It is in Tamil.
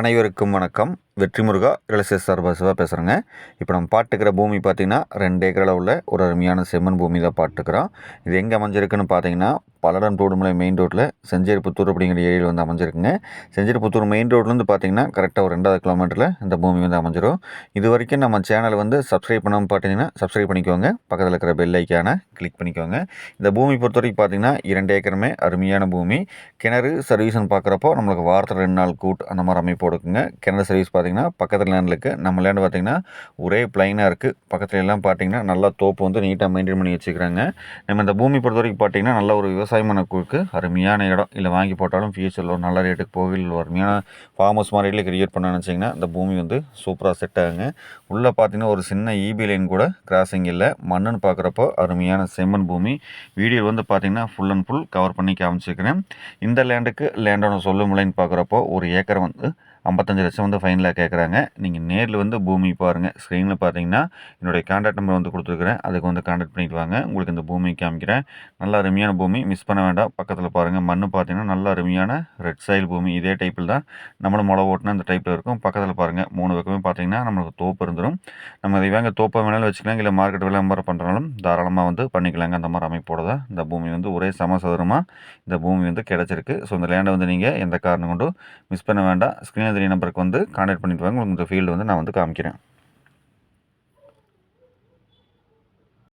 அனைவருக்கும் வணக்கம். வெற்றி முருகா ரிலசேஸ் சார்பாக பேசுகிறேங்க இப்போ நம்ம பாட்டுக்கிற பூமி பார்த்திங்கன்னா ரெண்டு ஏக்கரில் உள்ள ஒரு அருமையான செம்மன் பூமி தான் பாட்டுக்கிறோம். இது எங்கே அமைஞ்சிருக்குன்னு பார்த்தீங்கன்னா பல்லடம் தோடுமலை மெயின் ரோட்டில் செஞ்சேரிப்புத்தூர் அப்படிங்கிற ஏரியாவில் வந்து அமைஞ்சிருக்குங்க. செஞ்சேரிப்புத்தூர் மெயின் ரோட்லேருந்து பார்த்தீங்கன்னா கரெக்டாக ஒரு ரெண்டாவது கிலோமீட்டரில் இந்த பூமி வந்து அமைஞ்சிரும். இது வரைக்கும் நம்ம சேனலை வந்து சப்ஸ்கிரைப் பண்ணாமல் பார்த்தீங்கன்னா சப்ஸ்கிரைப் பண்ணிக்கோங்க. பக்கத்தில் இருக்கிற பெல் ஐக்கானை கிளிக் பண்ணிக்கோங்க. இந்த பூமி பொறுத்த வரைக்கும் பார்த்தீங்கன்னா இரண்டு ஏக்கருமே அருமையான பூமி. கிணறு சர்வீஸ்னு பார்க்குறப்போ நம்மளுக்கு வாரத்தில் ரெண்டு நாள் கூட் அந்த மாதிரி அமைப்பு கொடுக்குங்க. கிணறு சர்வீஸ் பார்த்தீங்கன்னா பக்கத்தில் லேண்டில் இருக்குது நம்ம லேண்டு பார்த்தீங்கன்னா ஒரே பிளைனாக இருக்குது பக்கத்துல எல்லாம் பார்த்தீங்கன்னா நல்லா தோப்பு வந்து நீட்டாக மெயின்டைன் பண்ணி வச்சுக்கிறாங்க. நம்ம இந்த பூமி பொறுத்த வரைக்கும் பார்த்தீங்கன்னா நல்ல ஒரு விவசாயம் பண்ணக்குழுக்கு அருமையான இடம். இல்லை வாங்கி போட்டாலும் ஃபியூச்சரில் ஒரு நல்ல ரேட்டுக்கு போகல ஒரு அருமையான ஃபார்ம் ஹவுஸ் மாதிரியில் கிரியேட் பண்ண நினச்சிங்கன்னா இந்த பூமி வந்து சூப்பராக செட் ஆகுங்க. உள்ளே பார்த்தீங்கன்னா ஒரு சின்ன இபி லைன் கூட கிராசிங் இல்லை. மண்ணுன்னு பார்க்குறப்போ அருமையான செம்மன் பூமி. வீடியோ வந்து பார்த்திங்கன்னா ஃபுல் அண்ட் ஃபுல் கவர் பண்ணி காமிச்சிருக்கிறேன். இந்த லேண்டுக்கு லேண்டோட சொல்லும் விலைன்னு பார்க்குறப்போ ஒரு ஏக்கர் வந்து ஐம்பத்தஞ்சு லட்சம் வந்து ஃபைனலாக கேட்குறாங்க நீங்கள் நேரில் வந்து பூமி பாருங்கள் ஸ்க்ரீனில் பார்த்தீங்கன்னா என்னுடைய கான்டாக்ட் நம்பர் வந்து கொடுத்துருக்குறேன். அதுக்கு வந்து கான்டாக்ட் பண்ணிட்டு வாங்க. உங்களுக்கு இந்த பூமி காமிக்கிறேன். நல்ல அருமையான பூமி. மிஸ் பண்ண வேண்டாம். பக்கத்தில் பாருங்கள் மண் பார்த்தீங்கன்னா நல்ல அருமையான ரெட் சைல் பூமி. இதே டைப்பில் தான் நம்மளும் முளை ஓட்டினா அந்த டைப்பில் இருக்கும். பக்கத்தில் பாருங்கள் மூணு பக்கமே பார்த்தீங்கன்னா நம்மளுக்கு தோப்பு இருந்துடும் நம்ம இதை வாங்க தோப்பை வேணாலும் வச்சுக்கலாம். இல்லை மார்க்கெட் விளம்பரம் பண்ணுறனாலும் தாராளமாக வந்து பண்ணிக்கலாங்க. அந்த மாதிரி அமைப்போட தான் இந்த பூமி வந்து ஒரே சமசதுரமாக இந்த பூமி வந்து கிடச்சிருக்கு. ஸோ இந்த லேண்டை வந்து நீங்கள் எந்த காரணம் கொண்டும் மிஸ் பண்ண வேண்டாம். ஸ்க்ரீன் தெரிய நம்பருக்கு வந்து கான்டாக்ட் பண்ணிட்டு வாங்க. உங்களுக்கு இந்த ஃபீல்டு வந்து நான் வந்து காமிக்கிறேன்.